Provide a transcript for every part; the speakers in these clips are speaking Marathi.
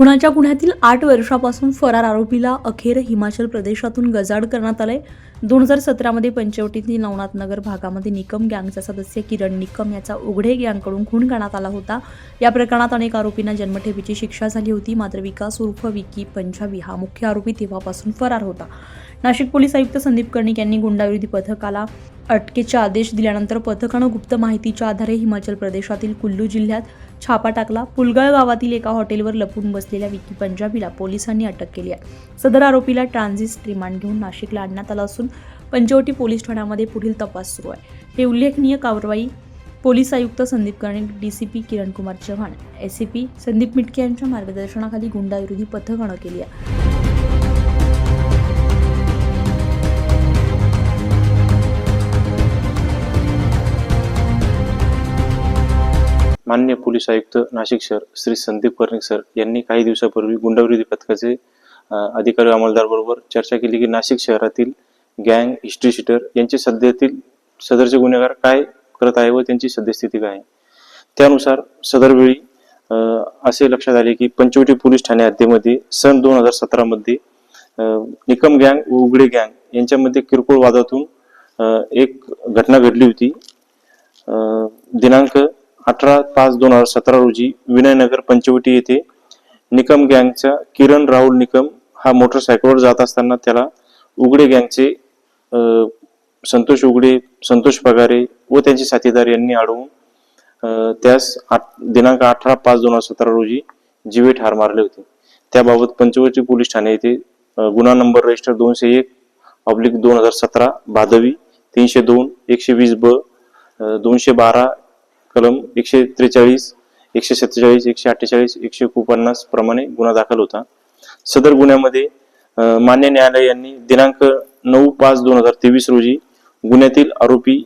खुणाच्या गुन्ह्यातील आठ वर्षापासून फरार आरोपीला अखेर हिमाचल प्रदेशातून गजाड करण्यात आलंय. दोन हजार सतरामध्ये पंचवटीतील नवनाथ नगर भागामध्ये निकम गँगचा सदस्य किरण निकम याचा उघडे गँगकडून खून करण्यात आला होता. या प्रकरणात अनेक आरोपींना जन्मठेपीची शिक्षा झाली होती. मात्र विकास उर्फ विकी पंजाबी हा मुख्य आरोपी तेव्हापासून फरार होता. नाशिक पोलीस आयुक्त संदीप कर्णिक यांनी गुंडाविरोधी पथकाला अटकेचे आदेश दिल्यानंतर पथकानं गुप्त माहितीच्या आधारे हिमाचल प्रदेशातील कुल्लू जिल्ह्यात छापा टाकला. पुलगाळ गावातील एका हॉटेलवर लपून बसलेल्या विकी पंजाबीला पोलिसांनी अटक केली आहे. सदर आरोपीला ट्रान्झिट रिमांड घेऊन नाशिकला आणण्यात आलं असून पंचवटी पोलीस ठाण्यामध्ये पुढील तपास सुरू आहे. हे उल्लेखनीय कारवाई पोलीस आयुक्त Sandeep Karnik DCP Kiran Kumar Chavan S P Sandeep Mitke यांच्या मार्गदर्शनाखाली गुंडाविरोधी पथकानं केली आहे. मान्य पोलीस आयुक्त नाशिक शहर श्री संदीप कर्णिक सर यांनी काही दिवसापूर्वी गुंडविरोधी पथकाचे अधिकारी अंमलदार बरोबर चर्चा केली की नाशिक शहरातील गँग हिस्ट्री शीटर यांचे सध्यातील सदरचे गुन्हेगार काय करत आहे व त्यांची सद्यस्थिती काय आहे? त्यानुसार सदर वेळी असे लक्षात आले की पंचवटी पोलीस ठाणे हद्दीमध्ये सन दोन हजार सतरामध्ये निकम गँग व उघडे गँग यांच्यामध्ये किरकोळ वादातून एक घटना घडली होती. दिनांक अठरा पाच दोन हजार सतरा रोजी विनयनगर पंचवटी येथे निकम गँगचा किरण राहुल निकम हा मोटरसायकलवर जात असताना त्याला उघडे गँगचे संतोष उघडे संतोष पगारे व त्यांचे साथीदार यांनी अडवून त्यास आठ- दिनांक अठरा पाच दोन हजार सतरा रोजी जीवे ठार मारले होते. त्याबाबत पंचवटी पोलीस ठाणे येथे गुन्हा नंबर रजिस्टर दोनशे एक ऑब्लिक दोन हजार सतरा भादवी तीनशे दोन एकशे वीस ब दोनशे बारा कलम एकशे त्रेचाळीस एकशे सत्तेचाळीस एकशे अठ्ठेचाळीस एकशे एकोणपन्नास प्रमाणे गुन्हा दाखल होता. सदर गुन्ह्यामध्ये मान्य न्यायालय यांनी दिनांक नऊ पाच दोन हजार तेवीस रोजी गुन्ह्यातील आरोपी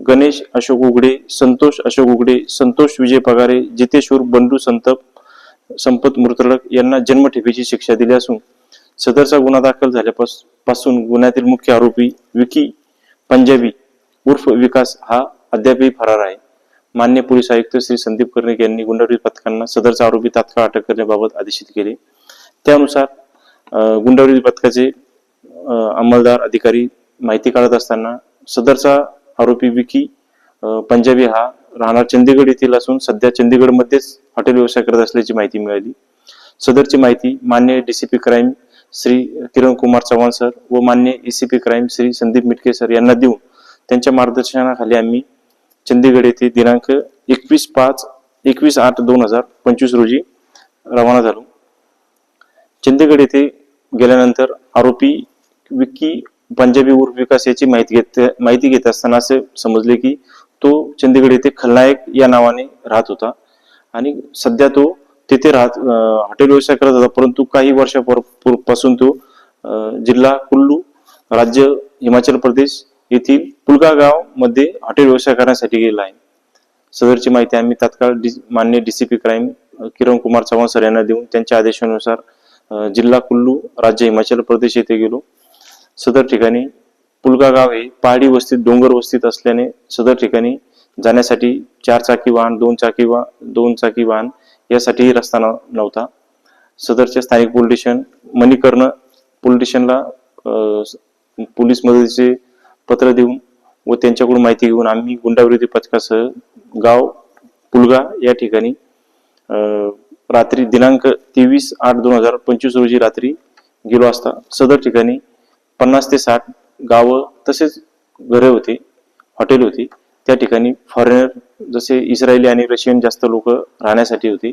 गणेश अशोक उघडे संतोष अशोक उघडे संतोष विजय पगारे जितेश्वर बंडू संतप संपत मृतलक यांना जन्मठेपेची शिक्षा दिली असून सदरचा गुन्हा दाखल झाल्यापासून गुन्ह्यातील मुख्य आरोपी विकी पंजाबी उर्फ विकास हा अद्यापही फरार आहे. मान्य पोलीस आयुक्त श्री संदीप कर्णिक यांनी गुंडावरील पथकांना सदरचा आरोपी तात्काळ अटक करण्याबाबत आदेशित केले. त्यानुसार गुंडावरील पथकाचे अंमलदार अधिकारी माहिती काढत असताना सदरचा आरोपी विकी पंजाबी हा राहणार चंदीगड येथील असून सध्या चंदीगडमध्येच हॉटेल व्यवसाय करत असल्याची माहिती मिळाली. सदरची माहिती मान्य DCP crime Shri Kiran Kumar Chavan sir व मान्य ACP crime Shri Sandeep Mitke sir यांना देऊन त्यांच्या मार्गदर्शनाखाली आम्ही चंदीगड येथे दिनांक एकवीस पाच एकवीस आठ दोन हजार पंचवीस रोजी रवाना झालो. चंदीगड येथे गेल्यानंतर आरोपी विक्की पंजाबी उर्फ विकास याची माहिती घेत माहिती घेत असताना असे समजले की तो चंदीगड येथे खलनायक या नावाने राहत होता. आणि सध्या तो तेथे राहत हॉटेल व्यवसाय करत होता परंतु काही वर्षापासून तो जिल्हा कुल्लू राज्य हिमाचल प्रदेश येथील पुलगा गावमध्ये हॉटेल व्यवसाय करण्यासाठी गेला आहे. सदरची माहिती आम्ही तात्काळ डी- मान्य DCP crime Kiran Kumar Chavan sir यांना देऊन त्यांच्या आदेशानुसार जिल्हा कुल्लू राज्य हिमाचल प्रदेश येथे गेलो. सदर ठिकाणी पुलगा गाव हे पहाडी वस्तीत डोंगर वस्तीत असल्याने सदर ठिकाणी जाण्यासाठी चार चाकी वाहन दोन चाकी वा दोन चाकी वाहन यासाठीही रस्ता नव्हता. सदरच्या स्थानिक पोलीस स्टेशन मणिकर्ण पोलीस स्टेशनला पोलीस मदतीचे पत्र देऊन व त्यांच्याकडून माहिती घेऊन आम्ही गुंडाविरोधी पथकासह गाव पुलगा या ठिकाणी रात्री दिनांक तेवीस आठ दोन हजार पंचवीस रोजी रात्री गेलो असता. सदर ठिकाणी पन्नास ते साठ गावं तसेच घरे होते हॉटेल होती. त्या ठिकाणी फॉरेनर जसे इस्रायली आणि रशियन जास्त लोक राहण्यासाठी होती.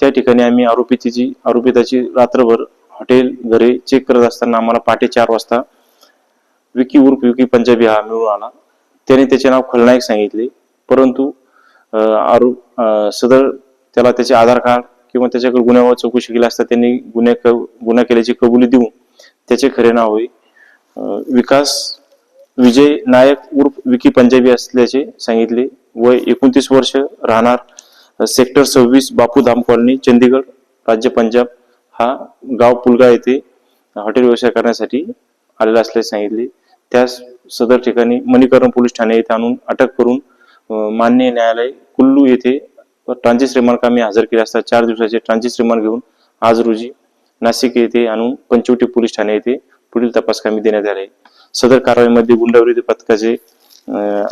त्या ठिकाणी आम्ही आरोपितीची आरोपिताची रात्रभर हॉटेल घरे चेक करत असताना आम्हाला पहाटे चार वाजता विकी उर्फ विकी पंजाबी हा मिळून आला. त्याने त्याचे नाव खलनायक सांगितले. परंतु आरोप सदर त्याला त्याचे आधार कार्ड किंवा त्याच्याकडे गुन्ह्यावर चौकशी केली असता त्यांनी गुन्हे गुन्हा केल्याची कबुली देऊन त्याचे खरे नाव होय. विकास विजय नायक उर्फ विकी पंजाबी असल्याचे सांगितले. वय एकोणतीस वर्ष राहणार. सेक्टर सव्वीस बापूधाम कॉलनी चंदीगड राज्य पंजाब. हा गाव पुलगा येथे हॉटेल व्यवसाय करण्यासाठी आलेला असल्याचे सांगितले. त्यास सदर ठिकाणी मणिकरण पोलीस ठाणे येथे आणून अटक करून मान्य न्यायालय कुल्लू येथे ट्रान्झिस रिमांड कामी हजर केले असता चार दिवसाचे ट्रान्झिस रिमांड घेऊन आज रोजी नाशिक येथे आणून पंचवटी पोलीस ठाणे येथे पुढील तपास कामी देण्यात आले. सदर कारवाईमध्ये गुंडाविरोधी पथकाचे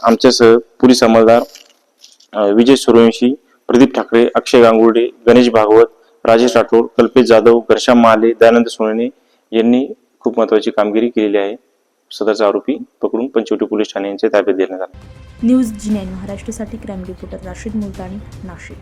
आमच्यासह पोलीस अंमलदार विजय सूर्यवंशी प्रदीप ठाकरे अक्षय गांगुर्डे गणेश भागवत राजेश राठोड कल्पेश जाधव घर्षा महाले दयानंद सोनेने यांनी खूप महत्वाची कामगिरी केलेली आहे. सदरचा आरोपी पकडून पंचवटी पोलीस ठाणे यांच्या ताब्यात देण्यात आला. न्यूज जी नाईन महाराष्ट्रासाठी क्राईम रिपोर्टर राशीद मुलतानी नाशिक.